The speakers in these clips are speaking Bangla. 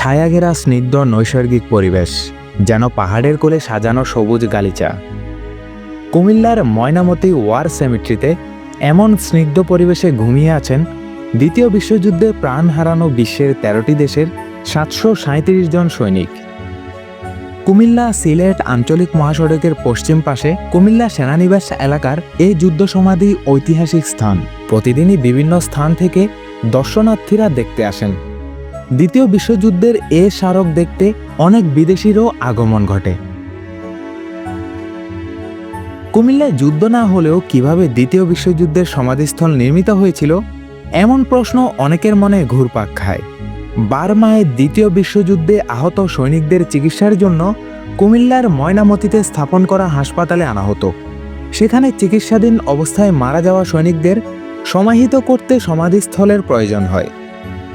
ছায়াঘেরা স্নিগ্ধ নৈসর্গিক পরিবেশ, যেন পাহাড়ের কোলে সাজানো সবুজ গালিচা। কুমিল্লার ময়নামতি ওয়ার সেমিট্রিতে এমন স্নিগ্ধ পরিবেশে ঘুমিয়ে আছেন দ্বিতীয় বিশ্বযুদ্ধে প্রাণ হারানো বিশ্বের তেরোটি দেশের সাতশো সাঁত্রিশ জন সৈনিক। কুমিল্লা সিলেট আঞ্চলিক মহাসড়কের পশ্চিম পাশে কুমিল্লা সেনানিবাস এলাকার এই যুদ্ধ সমাধি ঐতিহাসিক স্থান। প্রতিদিনই বিভিন্ন স্থান থেকে দর্শনার্থীরা দেখতে আসেন। দ্বিতীয় বিশ্বযুদ্ধের এ স্মারক দেখতে অনেক বিদেশিরও আগমন ঘটে। কুমিল্লায় যুদ্ধ না হলেও কীভাবে দ্বিতীয় বিশ্বযুদ্ধের সমাধিস্থল নির্মিত হয়েছিল, এমন প্রশ্ন অনেকের মনে ঘুরপাক খায়। বার্মায় দ্বিতীয় বিশ্বযুদ্ধে আহত সৈনিকদের চিকিৎসার জন্য কুমিল্লার ময়নামতিতে স্থাপন করা হাসপাতালে আনা হতো। সেখানে চিকিৎসাধীন অবস্থায় মারা যাওয়া সৈনিকদের সমাহিত করতে সমাধিস্থলের প্রয়োজন হয়।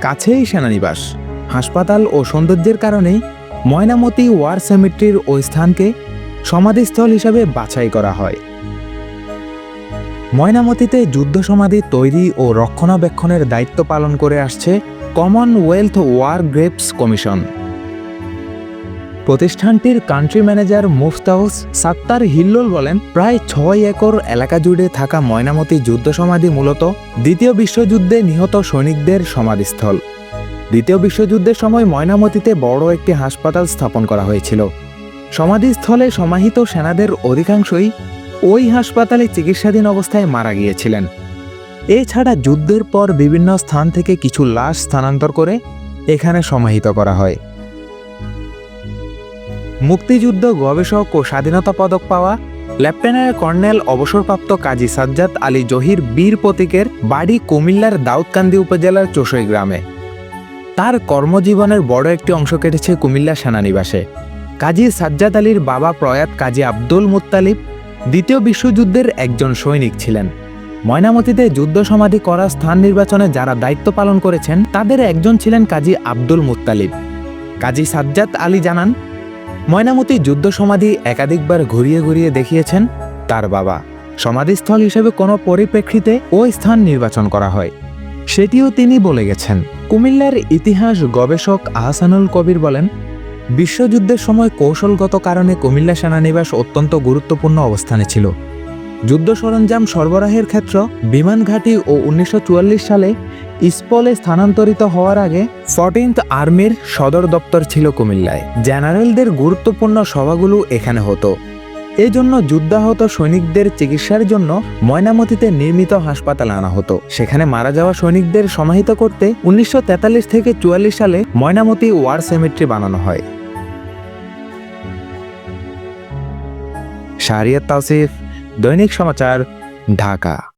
কাছেই সেনানিবাস। হাসপাতাল ও সৌন্দর্যের কারণে ময়নামতি ওয়ার সেমিট্রির ওই স্থানকে সমাধিস্থল হিসাবে বাছাই করা হয়। ময়নামতিতে যুদ্ধ সমাধি তৈরি ও রক্ষণাবেক্ষণের দায়িত্ব পালন করে আসছে কমনওয়েলথ ওয়ার গ্রেপস কমিশন। প্রতিষ্ঠানটির কান্ট্রি ম্যানেজার মুফতাউস সাত্তার হিল্লোল বলেন, প্রায় ছয় একর এলাকা জুড়ে থাকা ময়নামতি যুদ্ধ সমাধি মূলত দ্বিতীয় বিশ্বযুদ্ধে নিহত সৈনিকদের সমাধিস্থল। দ্বিতীয় বিশ্বযুদ্ধের সময় ময়নামতিতে বড় একটি হাসপাতাল স্থাপন করা হয়েছিল। সমাধিস্থলে সমাহিত সেনাদের অধিকাংশই ওই হাসপাতালে চিকিৎসাধীন অবস্থায় মারা গিয়েছিলেন। এছাড়া যুদ্ধের পর বিভিন্ন স্থান থেকে কিছু লাশ স্থানান্তর করে এখানে সমাহিত করা হয়। মুক্তিযুদ্ধ গবেষক ও স্বাধীনতা পদক পাওয়া লেফটেন্যান্ট কর্নেল অবসরপ্রাপ্ত কাজী সাজ্জাদ আলী জহির বীর প্রতীকের বাড়ি কুমিল্লার দাউদকান্দি উপজেলার চোষই গ্রামে। তার কর্মজীবনের বড় একটি অংশ কেটেছে কুমিল্লা সেনানিবাসে। কাজী সাজ্জাদ আলীর বাবা প্রয়াত কাজী আব্দুল মুত্তালিব দ্বিতীয় বিশ্বযুদ্ধের একজন সৈনিক ছিলেন। ময়নামতিতে যুদ্ধ সমাধি করা স্থান নির্বাচনে যারা দায়িত্ব পালন করেছেন, তাদের একজন ছিলেন কাজী আব্দুল মুত্তালিব। কাজী সাজ্জাদ আলী জানান ময়নামতি যুদ্ধ সমাধি একাধিকবার ঘুরিয়ে ঘুরিয়ে দেখিয়েছেন তার বাবা। সমাধিস্থল হিসেবে কোনো পরিপ্রেক্ষিতে ওই স্থান নির্বাচন করা হয়। সেটিও তিনি বলে গেছেন। কুমিল্লার ইতিহাস গবেষক আহসানুল কবির বলেন, বিশ্বযুদ্ধের সময় কৌশলগত কারণে কুমিল্লা সেনানিবাস অত্যন্ত গুরুত্বপূর্ণ অবস্থানে ছিল। যুদ্ধ সরঞ্জাম সরবরাহের ক্ষেত্র বিমান ঘাঁটি ও উনিশশো চুয়াল্লিশ সালে ইস্পলে স্থানান্তরিত হওয়ার আগে ফর্টিন্থ আর্মির সদর দপ্তর ছিল কুমিল্লায়। জেনারেলদের গুরুত্বপূর্ণ সভাগুলো এখানে হতো। এজন্য যুদ্ধাহত সৈনিকদের চিকিৎসার জন্য ময়নামতিতে নির্মিত হাসপাতাল আনা হতো। সেখানে মারা যাওয়া সৈনিকদের সমাহিত করতে উনিশশো তেতাল্লিশ থেকে চুয়াল্লিশ সালে ময়নামতি ওয়ার সেমিট্রি বানানো হয়। শাহরিয়াত তাওসিফ, দৈনিক সমাচার, ঢাকা।